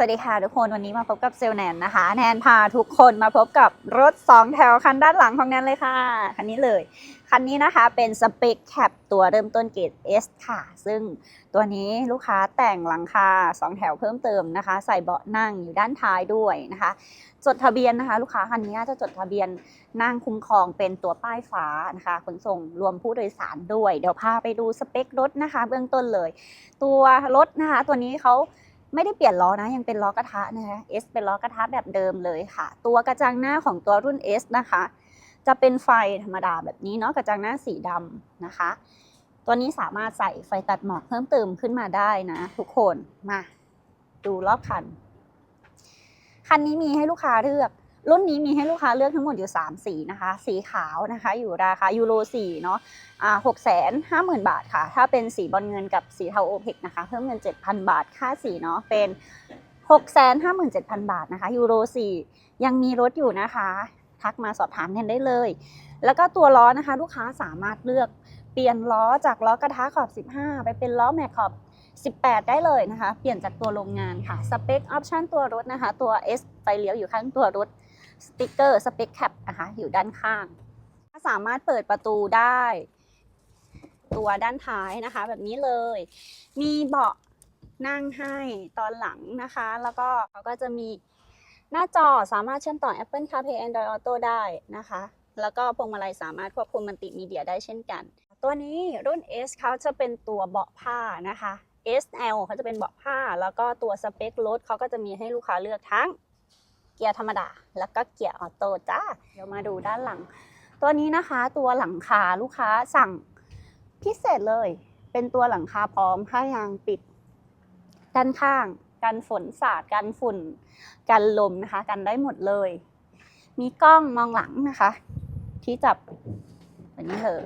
สวัสดีค่ะทุกคนวันนี้มาพบกับเซลแนนนะคะ แนนพาทุกคนมาพบกับรถ 2 แถวคันด้านหลังของแนนเลยค่ะ คันนี้เลย คันนี้นะคะเป็นสเปคแคปตัวเริ่มต้นเกรด S ค่ะ ซึ่งตัวนี้ลูกค้าแต่งหลังคา 2 แถวเพิ่มเติมนะคะ ใส่เบาะนั่งอยู่ด้านท้ายด้วยนะคะ จดทะเบียนนะคะ ลูกค้าคันนี้จะจดทะเบียนนั่งคุ้มครองเป็นตัวป้ายฟ้านะคะขนส่งรวมผู้โดยสารด้วย เดี๋ยวพาไปดูสเปครถนะคะ เบื้องต้นเลย ตัวรถนะคะตัวนี้เขา ไม่ได้เปลี่ยนล้อนะยังเป็นล้อกระทะนะคะ S เป็นล้อกระทะแบบเดิมเลยค่ะ ตัวกระจังหน้าของตัวรุ่น S นะคะ จะเป็นไฟธรรมดาแบบนี้เนาะกระจังหน้าสีดำนะคะ ตัวนี้สามารถใส่ไฟตัดหมอกเพิ่มเติมขึ้นมาได้นะทุกคนมาดูรอบคัน คันนี้มีให้ลูกค้าเลือก รุ่นนี้มีให้ลูกค้าเลือกทั้งหมดอยู่ 3 สีนะคะ สีขาวนะคะ อยู่ราคายูโร4เนาะหกแสนห้าหมื่นบาทค่ะ ถ้าเป็นสีบอลเงินกับสีเทาโอเพกนะคะ เพิ่มเงิน 7,000 บาท ค่าสีเนาะ เป็น 6 5 7 0 0 0 บาทนะคะยูโร4ยังมีรถอยู่นะคะ ทักมาสอบถามกันได้เลย แล้วก็ตัวล้อนะคะ ลูกค้าสามารถเลือกเปลี่ยนล้อจากล้อกระทะขอบ 15 ไปเป็นล้อแม็กขอบ18 ได้เลยนะคะ เปลี่ยนจากตัวโรงงานค่ะ สเปคออปชันตัวรถนะคะ ตัว S ไฟเลี้ยวอยู่ข้างตัวรถ สติกเกอร์สเปคแคปนะคะอยู่ด้านข้างสามารถเปิดประตูได้ ตัวด้านท้ายนะคะ แบบนี้เลย มีเบาะนั่งให้ตอนหลังนะคะ แล้วก็เขาก็จะมีหน้าจอสามารถเชื่อมต่อ Apple CarPlay Android Auto ได้นะคะ แล้วก็พวงมาลัยสามารถควบคุมมัลติมีเดียได้เช่นกัน ตัวนี้รุ่น S เขาจะเป็นตัวเบาะผ้านะคะ SL เขาจะเป็นเบาะผ้า แล้วก็ตัวสเปครถเขาก็จะมีให้ลูกค้าเลือกทั้ง เกียร์ธรรมดา แล้วก็เกียร์ออโต้จ้าเดี๋ยวมาดูด้านหลัง ตัวนี้นะคะตัวหลังคาลูกค้าสั่งพิเศษเลย เป็นตัวหลังคาพร้อมผ้ายางปิด ด้านข้าง กันฝนสาดกันฝุ่น กันลมนะคะ กันได้หมดเลย มีกล้องมองหลังนะคะ ที่จับแบบนี้เลย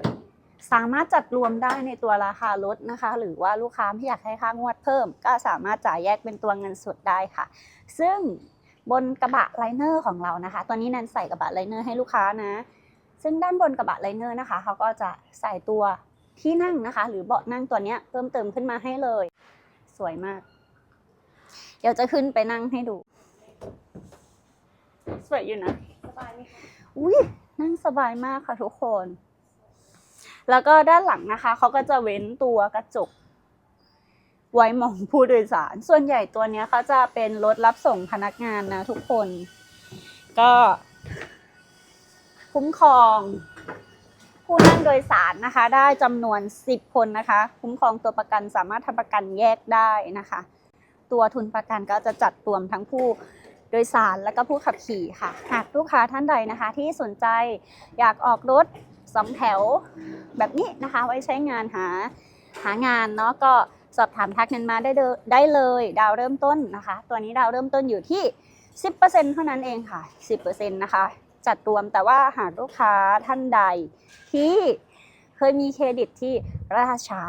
สามารถจัดรวมได้ในตัวราคารถนะคะ หรือว่าลูกค้าไม่อยากให้ค่างวดเพิ่ม ก็สามารถจ่ายแยกเป็นตัวเงินสดได้ค่ะ ซึ่ง บนกระบะไลเนอร์ของเรานะคะ ตัวนี้แนนใส่กระบะไลเนอร์ให้ลูกค้านะ ซึ่งด้านบนกระบะไลเนอร์นะคะเขาก็จะใส่ตัวที่นั่งนะคะ หรือเบาะนั่งตัวเนี้ยเพิ่มเติมขึ้นมาให้เลย สวยมาก เดี๋ยวจะขึ้นไปนั่งให้ดู สวยอยู่นะสบายไหมคะอุ้ยนั่งสบายมากค่ะทุกคน แล้วก็ด้านหลังนะคะเขาก็จะเว้นตัวกระจก ไว้มองผู้โดยสาร ส่วนใหญ่ตัวนี้เขาจะเป็นรถรับส่งพนักงานนะทุกคน ก็ คุ้มครอง ผู้นั่งโดยสารนะคะ ได้จำนวน 10 คนนะคะ คุ้มครองตัวประกันสามารถทำประกันแยกได้นะคะ ตัวทุนประกันก็จะจัดรวมทั้งผู้โดยสารและก็ผู้ขับขี่ค่ะ หากลูกค้าท่านใดนะคะ ที่สนใจอยากออกรถสองแถวแบบนี้นะคะ ไว้ใช้งานหาหางานเนาะก็ สอบถามทักนันมาได้เดได้เลยดาวเริ่มต้นนะคะ ตัวนี้ดาวเริ่มต้นอยู่ที่ 10%เท่านั้นเองค่ะ 10%นะคะ จัดรวมแต่ว่าหากลูกค้าท่านใดที่เคยมีเครดิตที่ล่าช้า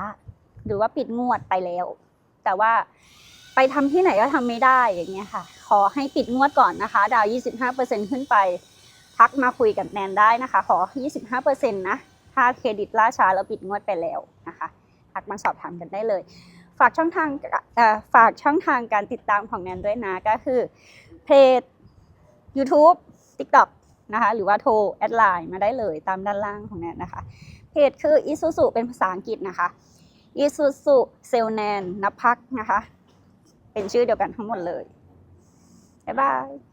หรือว่าปิดงวดไปแล้ว แต่ว่าไปทำที่ไหนก็ทำไม่ได้อย่างเงี้ยค่ะ ขอให้ปิดงวดก่อนนะคะ ดาว 25%ขึ้นไป ทักมาคุยกับแนนได้นะคะ ขอ 25%นะ ถ้าเครดิตล่าช้าแล้วปิดงวดไปแล้วนะคะ ทักมาสอบถามกันได้เลย ฝากช่องทางฝากช่องทางการติดตามของแนนด้วยนะก็คือเพจ YouTube TikTok นะคะหรือว่าโทรแอดไลน์มาได้เลยตามด้านล่างของแนนนะคะ เพจคือ Isuzu เป็นภาษาอังกฤษนะคะ Isuzu s e l n a n นภักนะคะ เป็นชื่อเดียวกันทั้งหมดเลย บ๊ายบาย